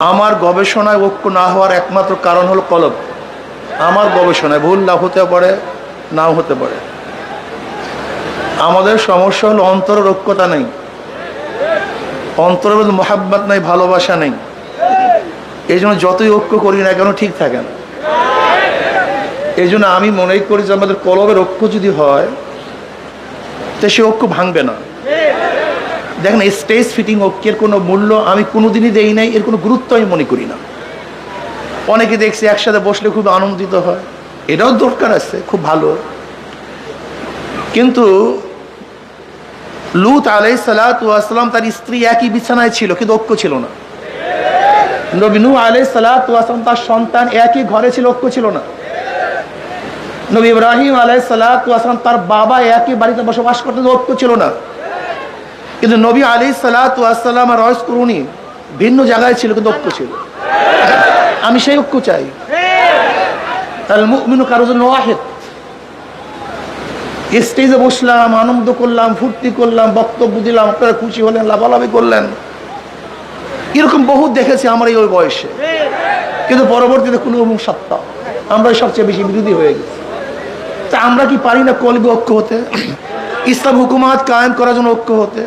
আমার গবেষণায় ঐক্য না হওয়ার একমাত্র কারণ হলো কলব। আমার গবেষণায় ভুল লাভ হতে পারে, নাও হতে পারে। আমাদের সমস্যা হলো অন্তরের ঐক্যতা নেই। অন্তরের মধ্যে মোহাব্বত নেই, ভালোবাসা নেই। এই জন্য যতই ঐক্য করি না কেন ঠিক থাকে না। এই জন্য আমি মনে করি যে আমাদের কলবের ঐক্য যদি হয়, তো সে ঐক্য ভাঙবে না। দেখেন স্টেজ ফিটিং ঐক্যের কোনো মূল্য আমি কোনোদিনই দেই নাই, এর কোনো গুরুত্ব আমি মনে করি না। অনেকে দেখছি একসাথে বসলে খুব আনন্দিত হয়। এটাও দরকার আছে, খুব ভালো। কিন্তু লুত আলাই সালাতাম তার স্ত্রী একই বিছানায় ছিল, কিন্তু ঐক্য ছিল না। নবীনু আলাই সালাতাম তার সন্তান একই ঘরে ছিল, ঐক্য ছিল না। নবী ইব্রাহিম আলাই সালাতাম তার বাবা একই বাড়িতে বসবাস করতে ঐক্য ছিল না। কিন্তু নবী আলী সালাতাম আর রয়স করুনি, ভিন্ন জায়গায় ছিল, কিন্তু ঐক্য ছিল। আমি সেই ঐক্য চাই। তাহলে কারও জন্য স্টেজে বসলাম, আনন্দ করলাম, ফুর্তি করলাম, বক্তব্য দিলাম, আপনারা খুশি হলেন, লাভালাভি করলেন। এরকম বহুত দেখেছি আমার এই ওই বয়সে। কিন্তু পরবর্তীতে কোনো সত্তা। আমরা সবচেয়ে বেশি বিরোধী হয়ে গেছি। তা আমরা কি পারি না কলবি ঐক্য হতে? ইসলাম হুকুমাত কায়েম করার জন্য ঐক্য হতে?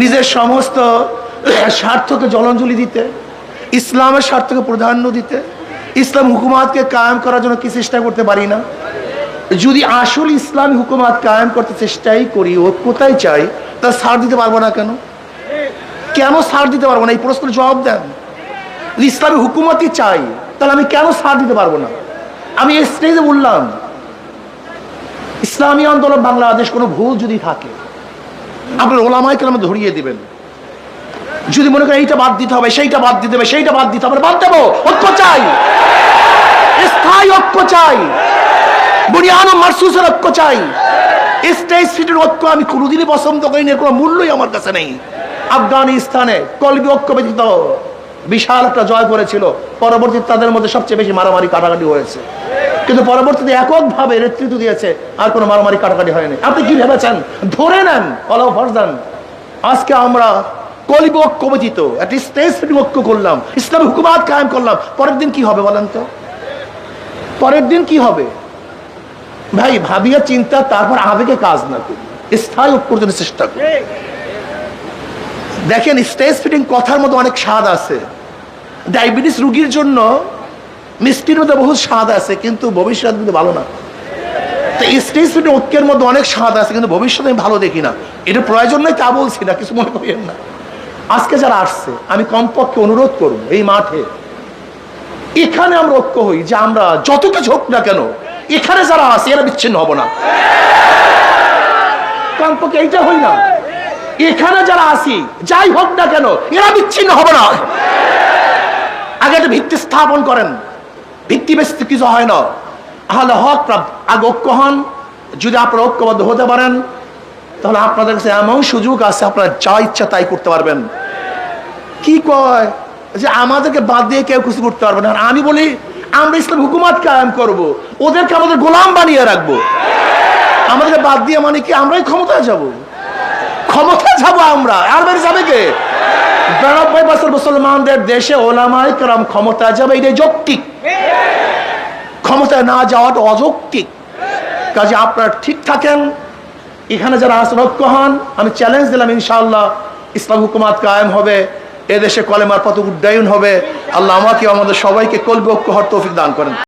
নিজের সমস্ত স্বার্থকে জলাঞ্জলি দিতে, ইসলামের স্বার্থকে প্রাধান্য দিতে, ইসলাম হুকুমাতকে কায়েম করার জন্য কি চেষ্টা করতে পারি না? যদি আসল ইসলাম হুকুমাত কায়েম করতে চেষ্টাই করি ও কোথায় চাই তা সার দিতে পারব না কেন? কেন সার দিতে পারব না? এই প্রশ্নের জবাব দেন। ইসলামী হুকুমতই চাই, তাহলে আমি কেন সার দিতে পারব না? আমি এই স্টেজে বললাম, ইসলামী আন্দোলন বাংলাদেশ কোনো ভুল যদি থাকে আপনার ওলামাই কেন ধরিয়ে দিবেন। যদি মনে করেন এইটা বাদ দিতে হবে, সেইটা বাদ দিতে হবে, সেইটা বাদ দিতে হবে বাদ দেবো। ঐক্য চাই। স্থায়ী ঐক্য চাই। বুনিয়ানো ঐক্য চাই। স্টেজ ফিটের ঐক্য আমি কোনোদিনই পছন্দ করি না এর কোনো মূল্যই আমার কাছে নেই। আফগানিস্তানে কলবি ঐক্য ব্যতীত বিশাল একটা জয় করেছিল। পরবর্তীতে তাদের মধ্যে সবচেয়ে বেশি মারামারি, কাটাকাটি হয়েছে। কিন্তু পরবর্তীতে এককভাবে নেতৃত্ব দিয়েছে, আর কোনো মারামারি কাটাকাটি হয়নি। আপনি কি ভেবেছেন? ধরে নেন অলাও ফরদান আজকে আমরা কলিব ঐক্য ব্যতীত একটা স্টেজ ঐক্য করলাম, ইসলামী হুকুমাত কায়েম করলাম। পরের দিন কি হবে বলেন তো? পরের দিন কি হবে? ভাই, ভাবিয়া চিন্তা, তারপর আবেগে কাজ না করি। স্থায়ী ঐক্যর চেষ্টা করি। দেখেন স্টেজ ফিটিং কথার মতো অনেক স্বাদ আছে। ডায়াবেটিস রুগীর জন্য মিষ্টির মধ্যে বহু স্বাদ আছে, কিন্তু ভবিষ্যৎ কিন্তু ভালো না। তো স্টেজ ফিটিং ঐক্যের মধ্যে অনেক স্বাদ আছে, কিন্তু ভবিষ্যতে আমি ভালো দেখি না। এটা প্রয়োজন নয় তা বলছি না, কিছু মনে করেন না। আজকে যারা আসছে, আমি কমপক্ষে অনুরোধ করব এই মাঠে। এখানে আমরা ঐক্য হই যে আমরা যত কিছু হোক না কেন, এখানে যারা আছে, এরা বিচ্ছিন্ন হব না। কমপক্ষে এইটা হই না। এখানে যারা আসি যাই হোক না কেন, এরা বিচ্ছিন্ন হব না। আগে একটা ভিত্তি স্থাপন করেন। ভিত্তি বেশি কিছু হয় না। তাহলে হক আগে ঐক্য হন। যদি আপনারা ঐক্যবদ্ধ হতে পারেন, তাহলে আপনাদের কাছে এমন সুযোগ আছে, আপনারা যা ইচ্ছা তাই করতে পারবেন। কি কয়? যে আমাদেরকে বাদ দিয়ে কেউ কিছু করতে পারবে না। আর আমি বলি, আমরা ইসলাম হুকুমাত কায়েম করব। ওদেরকে আমাদের গোলাম বানিয়ে রাখব। আমাদেরকে বাদ দিয়ে মানে কি আমরাই ক্ষমতায় যাব? ক্ষমতা যাব আমরা। আর বেড়ে যাবে কে? বিরানব্বই বছর মুসলমানদের দেশে ওলামাই কালাম ক্ষমতা যাবে এটা যৌক্তিক। ক্ষমতায় না যাওয়াটা অযৌক্তিক। কাজে আপনারা ঠিক থাকেন। এখানে যারা আসন ঐক্য হন। আমি চ্যালেঞ্জ দিলাম, ইনশাআল্লাহ ইসলাম হুকুমাত কায়েম হবে। এদেশে কলেমার পথ উড্ডয়ন হবে। আল্লাহ আমাকে আমাদের সবাইকে কলবে ঐক্য হওয়ার তৌফিক দান করেন।